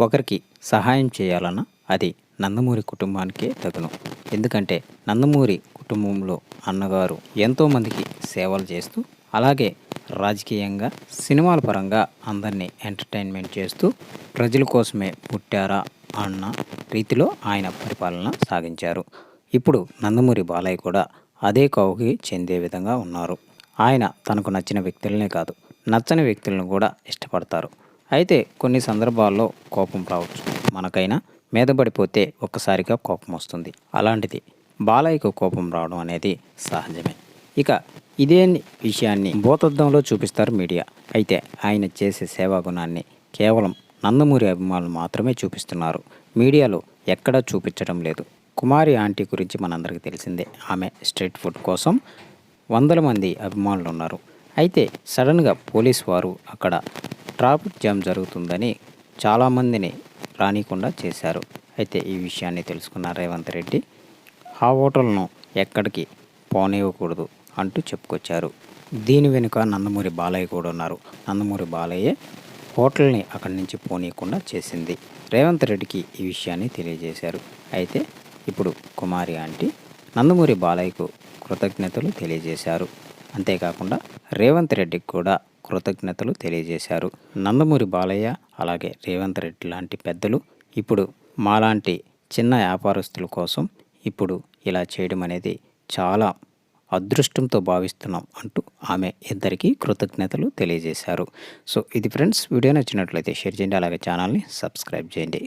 ఒకరికి సహాయం చేయాలన్నా అది నందమూరి కుటుంబానికే తగును. ఎందుకంటే నందమూరి కుటుంబంలో అన్నగారు ఎంతోమందికి సేవలు చేస్తూ అలాగే రాజకీయంగా సినిమాల పరంగా అందరినీ ఎంటర్టైన్మెంట్ చేస్తూ ప్రజల కోసమే పుట్టారా అన్న రీతిలో ఆయన పరిపాలన సాగించారు. ఇప్పుడు నందమూరి బాలయ్య కూడా అదే కౌకి చెందే విధంగా ఉన్నారు. ఆయన తనకు నచ్చిన వ్యక్తులనే కాదు నచ్చని వ్యక్తులను కూడా ఇష్టపడతారు. అయితే కొన్ని సందర్భాల్లో కోపం రావచ్చు. మనకైనా మీద పడిపోతే ఒక్కసారిగా కోపం వస్తుంది. అలాంటిది బాలయ్యకు కోపం రావడం అనేది సహజమే. ఇక ఇదే విషయాన్ని భూతద్దంలో చూపిస్తారు మీడియా. అయితే ఆయన చేసే సేవా గుణాన్ని కేవలం నందమూరి అభిమానులు మాత్రమే చూపిస్తున్నారు. మీడియాలో ఎక్కడా చూపించడం లేదు. కుమారి ఆంటీ గురించి మనందరికీ తెలిసిందే. ఆమె స్ట్రీట్ ఫుడ్ కోసం వందల మంది అభిమానులు ఉన్నారు. అయితే సడన్గా పోలీస్ వారు అక్కడ ట్రాఫిక్ జామ్ జరుగుతుందని చాలామందిని రానికుండా చేశారు. అయితే ఈ విషయాన్ని తెలుసుకున్న రేవంత్ రెడ్డి ఆ హోటల్ను ఎక్కడికి పోనివ్వకూడదు అంటూ చెప్పుకొచ్చారు. దీని వెనుక నందమూరి బాలయ్య కూడా ఉన్నారు. నందమూరి బాలయ్య హోటల్ని అక్కడి నుంచి పోనీయకుండా చేసింది. రేవంత్ రెడ్డికి ఈ విషయాన్ని తెలియజేశారు. అయితే ఇప్పుడు కుమారి ఆంటీ నందమూరి బాలయ్యకు కృతజ్ఞతలు తెలియజేశారు. అంతేకాకుండా రేవంత్ రెడ్డికి కూడా కృతజ్ఞతలు తెలియజేశారు. నందమూరి బాలయ్య అలాగే రేవంత్ రెడ్డి లాంటి పెద్దలు ఇప్పుడు మాలాంటి చిన్న వ్యాపారస్తుల కోసం ఇప్పుడు ఇలా చేయడం అనేది చాలా అదృష్టంతో భావిస్తున్నాం అంటూ ఆమె ఇద్దరికీ కృతజ్ఞతలు తెలియజేశారు. సో ఇది ఫ్రెండ్స్ వీడియో నచ్చినట్లయితే షేర్ చేయండి అలాగే ఛానల్ని సబ్స్క్రైబ్ చేయండి.